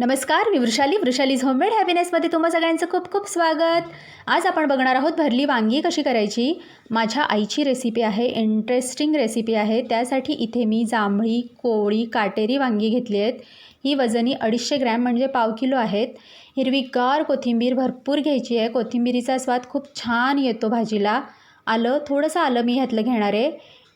नमस्कार मी वृषाली. वृषालीज होममेड हॅपीनेसमध्ये तुम्हा सगळ्यांचं खूप खूप स्वागत. आज आपण बघणार आहोत भरली वांगी कशी करायची. माझ्या आईची रेसिपी आहे इंटरेस्टिंग रेसिपी आहे. त्यासाठी इथे मी जांभळी कोवळी काटेरी वांगी घेतली आहेत. ही वजनी अडीचशे ग्रॅम म्हणजे पाव किलो आहेत. हिरवीगार कोथिंबीर भरपूर घ्यायची आहे. कोथिंबीरीचा स्वाद खूप छान येतो भाजीला. आलं थोडंसं आलं मी ह्यातलं घेणार आहे.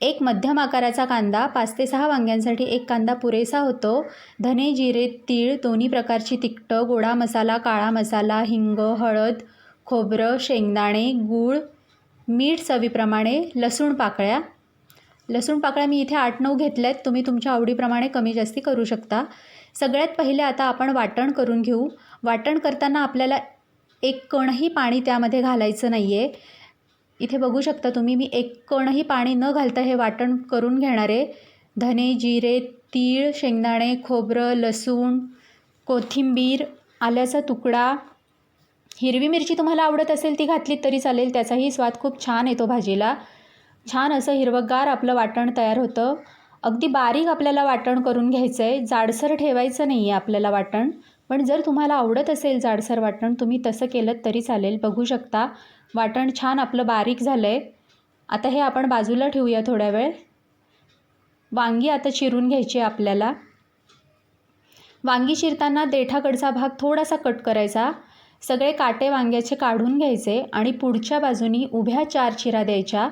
एक मध्यम आकाराचा कांदा पाच ते सहा वांग्यांसाठी एक कांदा पुरेसा होतो. धने जिरे तीळ दोन्ही प्रकारची तिखटं गोडा मसाला काळा मसाला हिंग हळद खोबरं शेंगदाणे गूळ मीठ चवीप्रमाणे लसूण पाकळ्या. लसूण पाकळ्या मी इथे आठ नऊ घेतल्या आहेत तुम्ही तुमच्या आवडीप्रमाणे कमी जास्ती करू शकता. सगळ्यात पहिले आता आपण वाटण करून घेऊ. वाटण करताना आपल्याला एक कणही पाणी त्यामध्ये घालायचं नाही आहे इथे बघू शकता तुम्ही मी एक कणही पाणी न घालता हे वाटण करून घेणार आहे. धने जिरे तीळ शेंगदाणे खोबरं लसूण कोथिंबीर आल्याचा तुकडा. हिरवी मिरची तुम्हाला आवडत असेल ती घातली तरी चालेल त्याचाही स्वाद खूप छान येतो भाजीला. छान असं हिरवंगार आपलं वाटण तयार होतं. अगदी बारीक आपल्याला वाटण करून घ्यायचं आहे जाडसर ठेवायचं नाही आहे आपल्याला वाटण. पण जर तुम्हाला आवडत असेल जाडसर वाटण तुम्ही तसं केलं तरी चालेल बघू शकता. वाटण छान आपलं बारीक झालं आहे आता हे आपण बाजूला ठेवूया थोड्या वेळ. वांगी आता चिरून घ्यायची आहे आपल्याला. वांगी चिरताना देठाकडचा भाग थोडासा कट करायचा. सगळे काटे वांग्याचे काढून घ्यायचे आणि पुढच्या बाजूनी उभ्या चार चिरा द्यायच्या.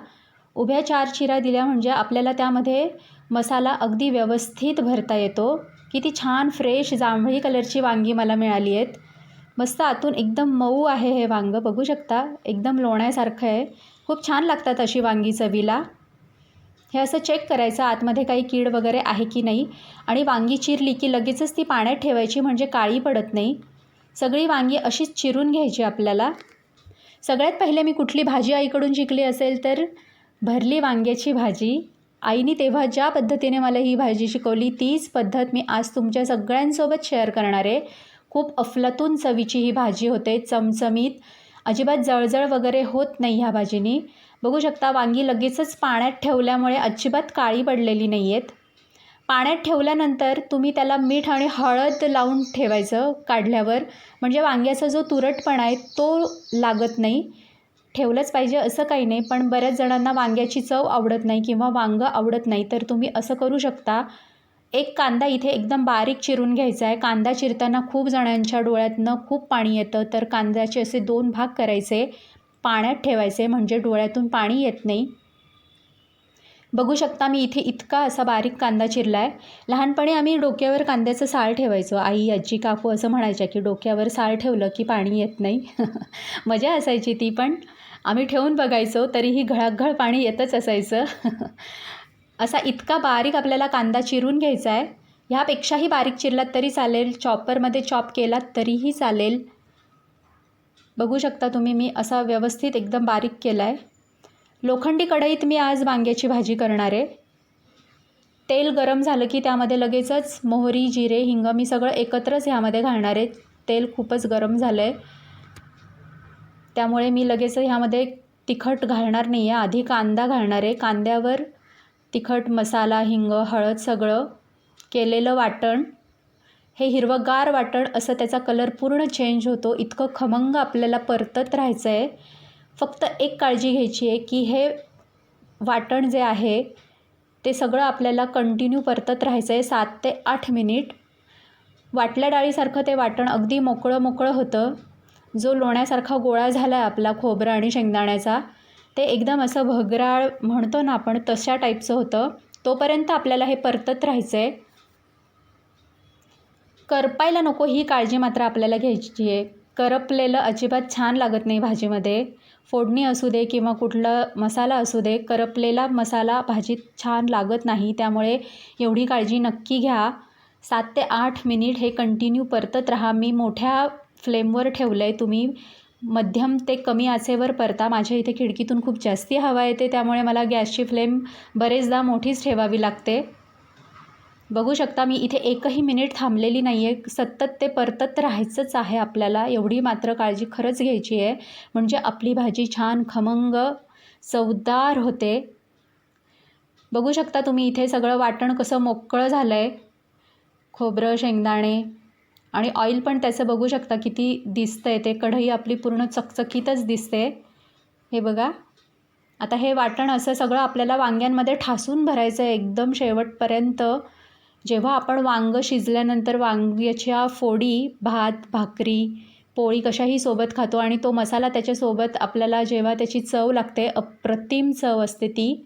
उभ्या चार चिरा दिल्या म्हणजे आपल्याला त्यामध्ये मसाला अगदी व्यवस्थित भरता येतो. किती छान फ्रेश जांभळी कलरची वांगी मला मिळाली आहेत. मस्त आतून एकदम मऊ आहे हे वांगं बघू शकता? एकदम लोण्यासारखं आहे. खूप छान लागतात अशी वांगी चवीला. हे असं चेक करायचं आतमध्ये काही कीड वगैरे आहे की नाही? आणि वांगी चिरली की लगेचच ती पाण्यात ठेवायची म्हणजे काळी पडत नाही. सगळी वांगी अशीच चिरून घ्यायची आपल्याला. सगळ्यात पहिले मी कुठली भाजी आईकडून शिकली असेल तर भरली वांग्याची भाजी. आईने तेव्हा ज्या पद्धतीने मला ही भाजी शिकवली तीच पद्धत मी आज तुमच्या सगळ्यांसोबत शेअर करणार आहे. खूप अफलातून चवीची ही भाजी होते चमचमीत. अजिबात जळजळ वगैरे होत नाही ह्या भाजीनी. बघू शकता वांगी लगेचच पाण्यात ठेवल्यामुळे अजिबात काळी पडलेली नाही आहेत पाण्यात ठेवल्यानंतर तुम्ही त्याला मीठ आणि हळद लावून ठेवायचं काढल्यावर. म्हणजे वांग्याचा जो तुरटपणा आहे तो लागत नाही. ठेवलंच पाहिजे असं काही नाही पण बऱ्याच जणांना वांग्याची चव आवडत नाही किंवा वांगं आवडत नाही तर तुम्ही असं करू शकता. एक कांदा इथे एकदम बारीक चिरून घ्यायचा आहे. कांदा चिरताना खूप जणांच्या डोळ्यातनं खूप पाणी येतं. तर कांद्याचे असे दोन भाग करायचे. पाण्यात ठेवायचे म्हणजे डोळ्यातून पाणी येत नाही. बघू शकता मी इथे इतका असा बारीक कांदा चिरला आहे लहानपणी आम्ही डोक्यावर कांद्याचं साळ ठेवायचो. आई आजी काकू असं म्हणायच्या की डोक्यावर साळ ठेवलं की पाणी येत नाही. मजा असायची ती पण. आम्ही ठेवून बघायचो तरीही घळाघळ पाणी येतच असायचं. असा इतका बारीक आपल्याला कांदा चिरून घ्यायचा आहे ह्यापेक्षाही बारीक चिरलात तरी चालेल चॉपरमध्ये चॉप केलात तरीही चालेल. बघू शकता तुम्ही मी असा व्यवस्थित एकदम बारीक केला आहे लोखंडी कढईत मी आज वांग्याची भाजी करणार आहे. तेल गरम झालं की त्यामध्ये लगेचच मोहरी जिरे हिंग मी सगळं एकत्रच ह्यामध्ये घालणार आहे. तेल खूपच गरम झालं आहे त्यामुळे मी लगेच ह्यामध्ये तिखट घालणार नाही आहे आधी कांदा घालणार आहे. कांद्यावर तिखट मसाला हिंग हळद सगळं केलेलं वाटण हे हिरवंगार वाटण असं त्याचा कलर पूर्ण चेंज होतो. इतकं खमंग आपल्याला परतत राहायचं आहे फक्त एक काळजी घ्यायची आहे की हे वाटण जे आहे ते सगळं आपल्याला कंटिन्यू परतत राहायचं आहे सात ते आठ मिनिट वाटल्या डाळीसारखं ते वाटण अगदी मोकळं मोकळं होतं. जो लोण्यासारखा गोळा झाला आहे आपला खोबरं आणि शेंगदाण्याचा ते एकदम असं भगराळ म्हणतो ना आपण तशा टाईपचं होतं. तोपर्यंत आपल्याला हे परतत राहायचं आहे करपायला नको ही काळजी मात्र आपल्याला घ्यायची आहे. करपलेलं अजिबात छान लागत नाही भाजीमध्ये. फोडणी असू दे किंवा कुठला मसाला असू दे करपलेला मसाला भाजीत छान लागत नाही. त्यामुळे एवढी काळजी नक्की घ्या. सात ते आठ मिनिट हे कंटिन्यू परतत राहा. मी मोठ्या फ्लेमवर ठेवलं आहे तुम्ही. मध्यम ते कमी आचेवर परता. माझ्या इथे खिडकीतून खूप जास्ती हवा येते त्यामुळे मला गॅसची फ्लेम बरेचदा मोठीच ठेवावी लागते. बघू शकता मी इथे एकही मिनिट थांबलेली नाही आहे सतत ते परतत राहायचंच आहे आपल्याला. एवढी मात्र काळजी खरंच घ्यायची आहे. म्हणजे आपली भाजी छान खमंग चवदार होते. बघू शकता तुम्ही इथे सगळं वाटण कसं मोकळं झालं आहे खोबरं शेंगदाणे आणि ऑइल पण त्याचं बघू शकता किती दिसतं आहे ते. कढई आपली पूर्ण चकचकीतच दिसते. हे बघा. आता हे वाटण असं सगळं आपल्याला वांग्यांमध्ये ठासून भरायचं आहे एकदम शेवटपर्यंत. जेव्हा आपण वांगं शिजल्यानंतर वांग्याच्या फोडी भात भाकरी पोळी कशाही सोबत खातो आणि तो मसाला त्याच्यासोबत आपल्याला जेव्हा त्याची चव लागते अप्रतिम चव असते ती.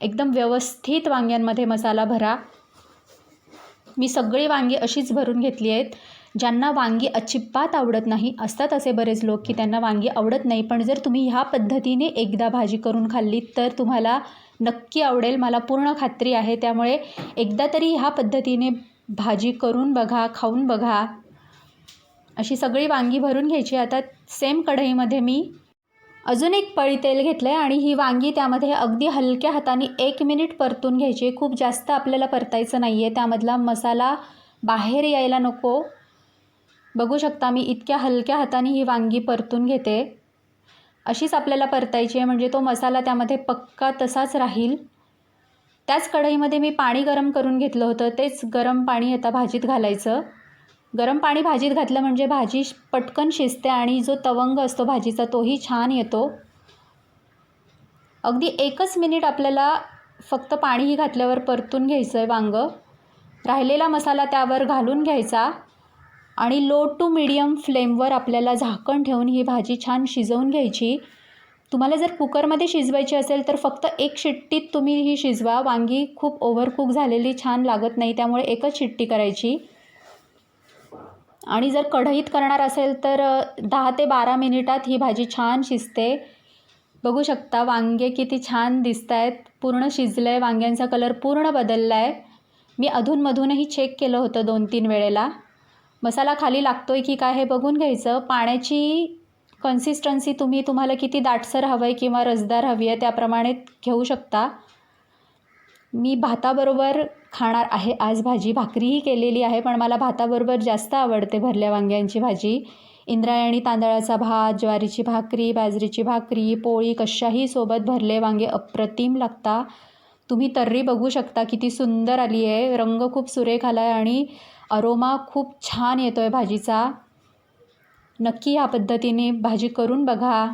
एकदम व्यवस्थित वांग्यांमध्ये मसाला भरा. मी सगळी वांगी अशीच भरून घेतली आहेत. ज्यांना वांगी अजिबात आवडत नाही असतात असे बरेच लोक की त्यांना वांगी आवडत नाही. पण जर तुम्ही ह्या पद्धतीने एकदा भाजी करून खाल्ली तर तुम्हाला नक्की आवडेल. मला पूर्ण खात्री आहे. त्यामुळे एकदा तरी ह्या पद्धतीने भाजी करून बघा खाऊन बघा. अशी सगळी वांगी भरून घ्यायची. आता सेम कढईमध्ये मी अजून एक पळी तेल घेतलं आहे आणि ही वांगी त्यामध्ये अगदी हलक्या हाताने एक मिनिट परतून घ्यायची खूप जास्त आपल्याला परतायचं नाही आहे त्यामधला मसाला बाहेर यायला नको. बघू शकता मी इतक्या हलक्या हाताने ही वांगी परतून घेते. अशीच आपल्याला परतायची आहे. म्हणजे तो मसाला त्यामध्ये पक्का तसाच राहील. त्याच कढईमध्ये मी पाणी गरम करून घेतलं होतं. तेच गरम पाणी आता भाजीत घालायचं. गरम पाणी भाजीत घातलं म्हणजे भाजी पटकन शिजते आणि जो तवंग असतो भाजीचा तोही छान येतो. अगदी एकच मिनिट आपल्याला फक्त पाणीही घातल्यावर परतून घ्यायचं आहे वांगं. राहिलेला मसाला त्यावर घालून घ्यायचा आणि लो टू मिडियम फ्लेमवर आपल्याला झाकण ठेवून ही भाजी छान शिजवून घ्यायची. तुम्हाला जर कुकरमध्ये शिजवायची असेल तर फक्त एक शिट्टीत तुम्ही ही शिजवा. वांगी खूप ओव्हरकुक झालेली छान लागत नाही त्यामुळे एकच शिट्टी करायची. आणि जर कढईत करणार असेल तर दहा ते बारा मिनिटात ही भाजी छान शिजते. बघू शकता वांगे किती छान दिसत आहेत पूर्ण शिजलं आहे वांग्यांचा कलर पूर्ण बदलला आहे मी अधूनमधूनही चेक केलं होतं दोन तीन वेळेला. मसाला खाली लागतो आहे की काय हे बघून घ्यायचं. पाण्याची कन्सिस्टन्सी तुम्ही तुम्हाला किती दाटसर हवं आहे किंवा रसदार हवी आहे त्याप्रमाणे घेऊ शकता. मी भाताबरोबर खाणार आहे. आज भाजी भाकरीही केलेली आहे पण मला भाताबरोबर जास्त आवडते भरल्या वांग्यांची भाजी. इंद्रायणी तांदळाचा भात ज्वारीची भाकरी बाजरीची भाकरी पोळी कशाही सोबत भरले वांगे अप्रतिम लागता. तुम्ही तर्री बघू शकता किती सुंदर आली आहे. रंग खूप सुरेख आला आहे आणि अरोमा खूप छान येतो आहे भाजीचा. नक्की ह्या पद्धतीने भाजी करून बघा.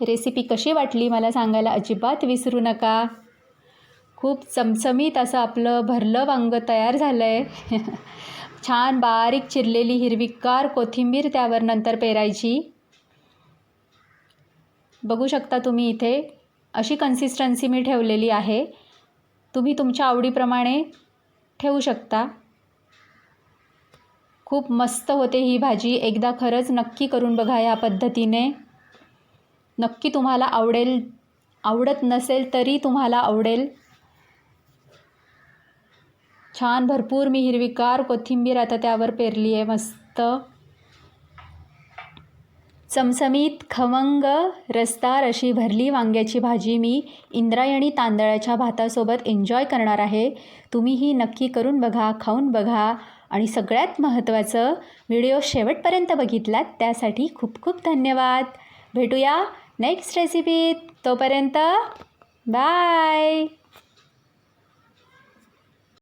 रेसिपी कशी वाटली मला सांगायला अजिबात विसरू नका. खूप चमचमीत असं आपलं भरलं वांगं तयार झालं आहे छान बारीक चिरलेली हिरवीगार कोथिंबीर त्यावर नंतर पेरायची. बघू शकता तुम्ही इथे अशी कन्सिस्टन्सी मी ठेवलेली आहे. तुम्ही तुमच्या आवडीप्रमाणे ठेवू शकता. खूप मस्त होते ही भाजी. एकदा खरंच नक्की करून बघा या पद्धतीने. नक्की तुम्हाला आवडेल आवडत नसेल तरी तुम्हाला आवडेल. छान भरपूर मी हिरवीगार कोथिंबीर आता त्यावर पेरली आहे मस्त. चमचमीत खमंग रसदार अशी भरली वांग्याची भाजी मी. इंद्रायणी तांदळाच्या भातासोबत एन्जॉय करणार आहे. तुम्हीही नक्की करून बघा खाऊन बघा. आणि सगळ्यात महत्त्वाचं व्हिडिओ शेवटपर्यंत बघितलात त्यासाठी खूप खूप धन्यवाद. भेटूया नेक्स्ट रेसिपीत तोपर्यंत बाय